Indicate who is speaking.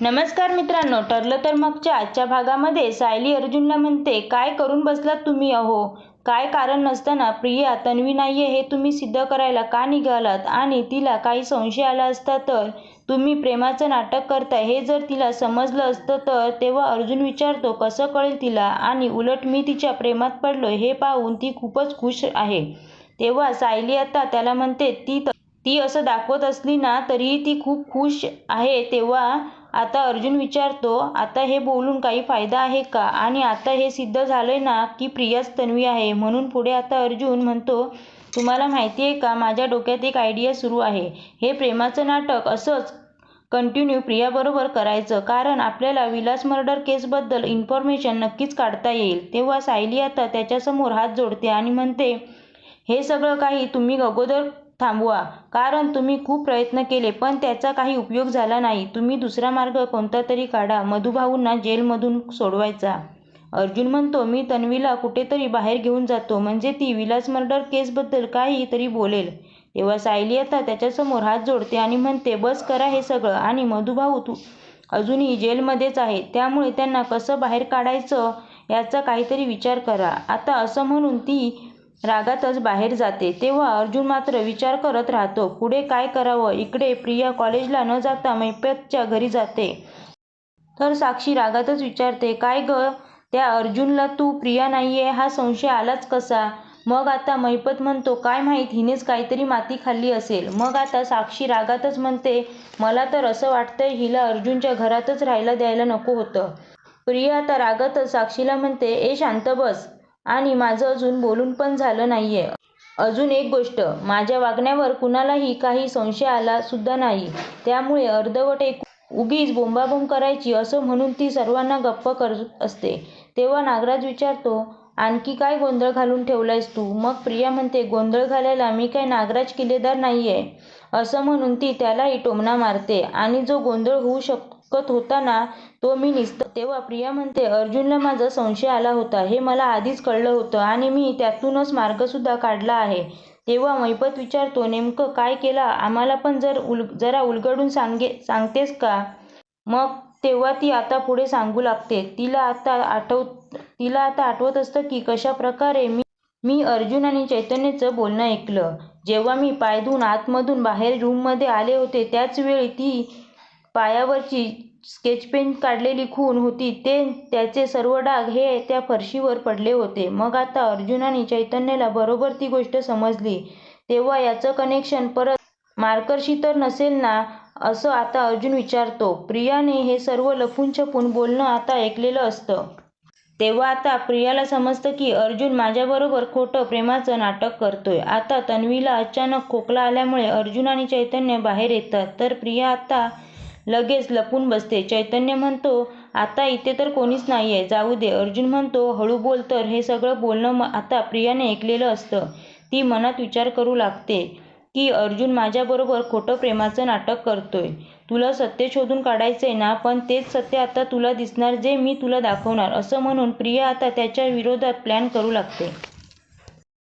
Speaker 1: नमस्कार मित्रांनो ठरलं तर मगच्या आजच्या भागामध्ये सायली अर्जुनला म्हणते काय करून बसलात तुम्ही अहो? काय कारण नसताना प्रिया तन्वी नाहीये हे तुम्ही सिद्ध करायला का निघालात? आणि तिला काही संशय आला असता तर तुम्ही प्रेमाचं नाटक करताय हे जर तिला समजलं असतं तर तेव्हा अर्जुन विचारतो कसं कळेल तिला? आणि उलट मी तिच्या प्रेमात पडलो हे पाहून ती खूपच खुश आहे. तेव्हा सायली आता त्याला म्हणते ती ती असं दाखवत असली ना तरीही ती खूप खुश आहे. तेव्हा आता अर्जुन विचारतो आता हे बोलून काही फायदा आहे का? आणि आता हे सिद्ध झालंय ना की प्रियाच तन्वी आहे. म्हणून पुढे आता अर्जुन म्हणतो तुम्हाला माहिती आहे का माझ्या डोक्यात एक आयडिया सुरू आहे. हे प्रेमाचं नाटक असंच कंटिन्यू प्रियाबरोबर करायचं. कारण आपल्याला विलास मर्डर केसबद्दल इन्फॉर्मेशन नक्कीच काढता येईल. तेव्हा सायली आता त्याच्यासमोर हात जोडते आणि म्हणते हे सगळं काही तुम्ही अगोदर थांबवा. कारण तुम्ही खूप प्रयत्न केले पण त्याचा काही उपयोग झाला नाही. तुम्ही दुसरा मार्ग कोणता तरी काढा. मधुभाऊंना जेलमधून सोडवायचा. अर्जुन म्हणतो मी तन्वीला कुठेतरी बाहेर घेऊन जातो. म्हणजे ती विलास मर्डर केसबद्दल काही तरी बोलेल. तेव्हा सायली आता त्याच्यासमोर हात जोडते आणि म्हणते बस करा हे सगळं. आणि मधुभाऊ तू अजूनही जेलमध्येच आहे. त्यामुळे त्यांना कसं बाहेर काढायचं याचा काहीतरी विचार करा. आता असं म्हणून ती रागातच बाहेर जाते. तेव्हा अर्जुन मात्र विचार करत राहतो पुढे काय करावं? इकडे प्रिया कॉलेजला न जाता मैपतच्या घरी जाते. तर साक्षी रागातच विचारते काय ग? त्या अर्जुनला तू प्रिया नाहीये? हा संशय आलाच कसा? मग आता मैपत म्हणतो काय माहीत हिनेच काहीतरी माती खाल्ली असेल. मग आता साक्षी रागातच म्हणते मला तर असं वाटतंय हिला अर्जुनच्या घरातच राहायला द्यायला नको होतं. प्रिया आता रागातच साक्षीला म्हणते ए शांत बस. आणि माझं अजून बोलून पण झालं नाहीये. अजून एक गोष्ट माझ्या वागण्यावर कुणालाही काही संशय आला सुद्धा नाही. त्यामुळे अर्धवट एक उगीच बोंबाबोंब करायची असं म्हणून ती सर्वांना गप्प करत असते. तेव्हा नागराज विचारतो आणखी काय गोंधळ घालून ठेवलायस तू? मग प्रिया म्हणते गोंधळ घालायला मी काय नागराज किल्लेदार नाहीये. असं म्हणून ती त्यालाही टोमणा मारते आणि जो गोंधळ होऊ शकतो होता ना तो मी निसत तेव्हा प्रिया म्हणते अर्जुनला माझा संशय आला होता. हे मला आधीच कळलं होतं आणि मी त्यातूनच मार्गसुद्धा काढला आहे. तेव्हा मैपत विचारतो नेमकं काय केला? आम्हाला पण जर उल जरा उलगडून सांगे सांगतेस का? मग तेव्हा ती आता पुढे सांगू लागते. तिला आता आठव तिला आता आठवत असतं की कशा प्रकारे मी मी अर्जुन आणि चैतन्यचं बोलणं ऐकलं. जेव्हा मी पाय धुवून आतमधून बाहेर रूममध्ये आले होते त्याच वेळी ती पायावरची स्केचपेन काढलेली खूण होती ते त्याचे सर्व डाग हे त्या फरशीवर पडले होते. मग आता अर्जुन आणि चैतन्याला बरोबर ती गोष्ट समजली. तेव्हा याचं कनेक्शन परत मार्करशी तर नसेल ना असं आता अर्जुन विचारतो. प्रियाने हे सर्व लपून छपून बोलणं आता ऐकलेलं असतं. तेव्हा आता प्रियाला समजतं की अर्जुन माझ्याबरोबर खोटं प्रेमाचं नाटक करतोय. आता तन्वीला अचानक खोकला आल्यामुळे अर्जुन आणि चैतन्य बाहेर येतात. तर प्रिया आता लगेच लपून बसते. चैतन्य म्हणतो आता इथे तर कोणीच नाहीये. जाऊ दे. अर्जुन म्हणतो हळू बोल तर. हे सगळं बोलणं आता प्रियाने ऐकलेलं असतं. ती मनात विचार करू लागते की अर्जुन माझ्याबरोबर खोटं प्रेमाचं नाटक करतोय. तुला सत्य शोधून काढायचंय ना पण तेच सत्य आता तुला दिसणार जे मी तुला दाखवणार. असं म्हणून प्रिया आता त्याच्या विरोधात प्लॅन करू लागते.